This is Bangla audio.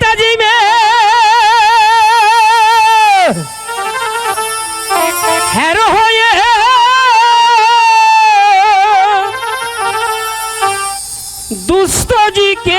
पिताजी में हैरो हो ये दुष्टों जी के